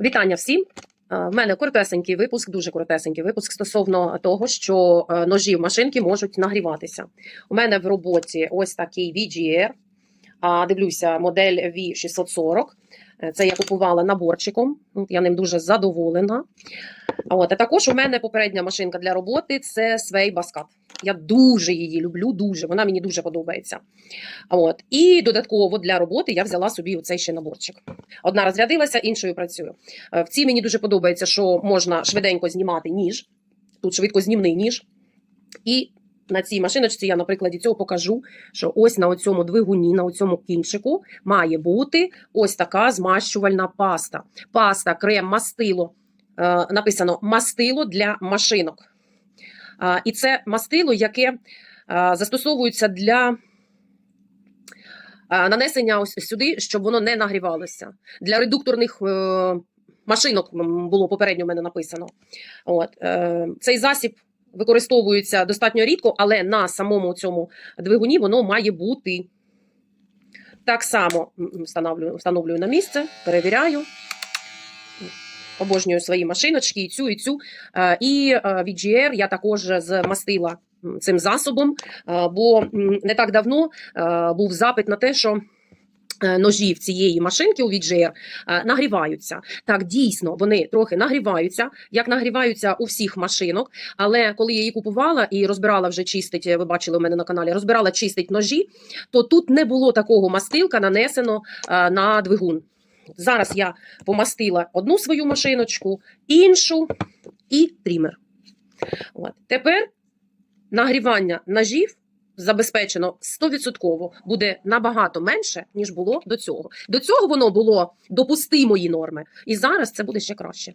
Вітання всім. Е, В мене коротесенький випуск, дуже коротесенький випуск стосовно того, що е, ножі в машинки можуть нагріватися. У мене в роботі ось такий VGR. Дивлюся, модель V640. Е, Це я купувала наборчиком. Я ним дуже задоволена. От, а також у мене попередня машинка для роботи це Sway Bascat. Я дуже її люблю, дуже. Вона мені дуже подобається. От. І додатково для роботи я взяла собі оцей ще наборчик. Одна розрядилася, іншою працюю. Е, В цій мені дуже подобається, що можна швиденько знімати ніж. Тут швидкознімний ніж. І на цій машиночці я на прикладі цього покажу, що ось на цьому двигуні, на цьому кінчику має бути ось така змащувальна паста. Паста, крем, мастило. Е, Написано мастило для машинок. І це мастило, яке е, застосовується для е, нанесення сюди, щоб воно не нагрівалося. Для редукторних машинок було попередньо в мене написано. От, цей засіб використовується достатньо рідко, але на самому цьому двигуні воно має бути. Так само встановлюю, встановлюю на місце, перевіряю. Обожнюю свої машиночки, і цю, і цю. Е, І е, VGR я також змастила цим засобом, е, бо не так давно е, був запит на те, що е, ножі в цієї машинки у VGR е, нагріваються. Так, дійсно, вони трохи нагріваються, як нагріваються у всіх машинок. Але коли я її купувала і розбирала вже чистить, ви бачили у мене на каналі, розбирала чистить ножі, то тут не було такого мастилка нанесено е, на двигун. Зараз я помастила одну свою машиночку, іншу і трімер. От. Тепер нагрівання ножів забезпечено 100% буде набагато менше, ніж було до цього. До цього воно було допустимої норми, і зараз це буде ще краще.